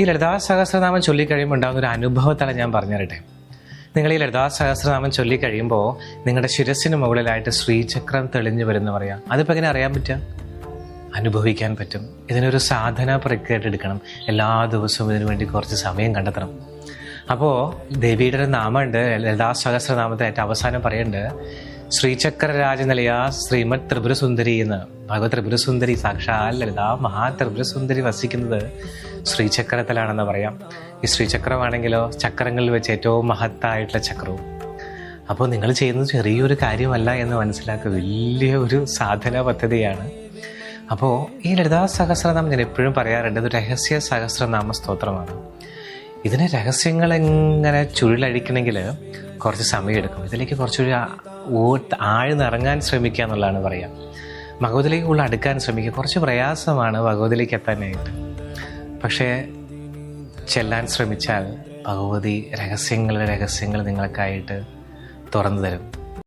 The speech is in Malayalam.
ഈ ലളിതാ സഹസ്രനാമം ചൊല്ലിക്കഴിയുമ്പോൾ ഉണ്ടാകുന്ന ഒരു അനുഭവത്താണ് ഞാൻ പറഞ്ഞു തരട്ടെ നിങ്ങൾ ഈ ലളിതാ സഹസ്രനാമം ചൊല്ലിക്കഴിയുമ്പോൾ നിങ്ങളുടെ ശിരസിന് മുകളിലായിട്ട് ശ്രീചക്രം തെളിഞ്ഞു വരുന്ന പറയാം അതിപ്പോൾ എങ്ങനെ അറിയാൻ പറ്റുക? അനുഭവിക്കാൻ പറ്റും. ഇതിനൊരു സാധന പ്രക്രിയയായിട്ട് എടുക്കണം. എല്ലാ ദിവസവും ഇതിനു വേണ്ടി കുറച്ച് സമയം കണ്ടെത്തണം. അപ്പോൾ ദേവിയുടെ ഒരു നാമമുണ്ട് ലളിതാ സഹസ്രനാമത്തെ അവസാനം പറയുന്നുണ്ട് ശ്രീചക്രരാജ നിലയ ശ്രീമത് ത്രിപുരസുന്ദരി എന്ന്. ഭഗവത് ത്രിപുരസുന്ദരി സാക്ഷാൽ ലളിതാ മഹാ ത്രിപുരസുന്ദരി വസിക്കുന്നത് ശ്രീചക്രത്തിലാണെന്ന് പറയാം. ഈ ശ്രീചക്രമാണെങ്കിലോ ചക്രങ്ങളിൽ വെച്ച് ഏറ്റവും മഹത്തായിട്ടുള്ള ചക്രവും. അപ്പോൾ നിങ്ങൾ ചെയ്യുന്നത് ചെറിയൊരു കാര്യമല്ല എന്ന് മനസ്സിലാക്കുക. വലിയ ഒരു സാധന പദ്ധതിയാണ്. അപ്പോൾ ഈ ലളിതാ സഹസ്രനാമം ഞാൻ എപ്പോഴും പറയാറുണ്ട് ഇത് രഹസ്യ സഹസ്രനാമ സ്തോത്രമാണ്. ഇതിന് രഹസ്യങ്ങൾ എങ്ങനെ ചുഴലഴിക്കണമെങ്കിൽ കുറച്ച് സമയമെടുക്കും. ഇതിലേക്ക് കുറച്ചൊരു ആഴ്ന്നിറങ്ങാൻ ശ്രമിക്കുക എന്നുള്ളതാണ് പറയുക ഭഗവതിലേക്ക് കൂടുതൽ അടുക്കാൻ ശ്രമിക്കുക. കുറച്ച് പ്രയാസമാണ് ഭഗവതിലേക്ക് എത്താനായിട്ട്. പക്ഷേ ചെല്ലാൻ ശ്രമിച്ചാൽ ഭഗവതി രഹസ്യങ്ങളുടെ രഹസ്യങ്ങൾ നിങ്ങൾക്കായിട്ട് തുറന്നു തരും.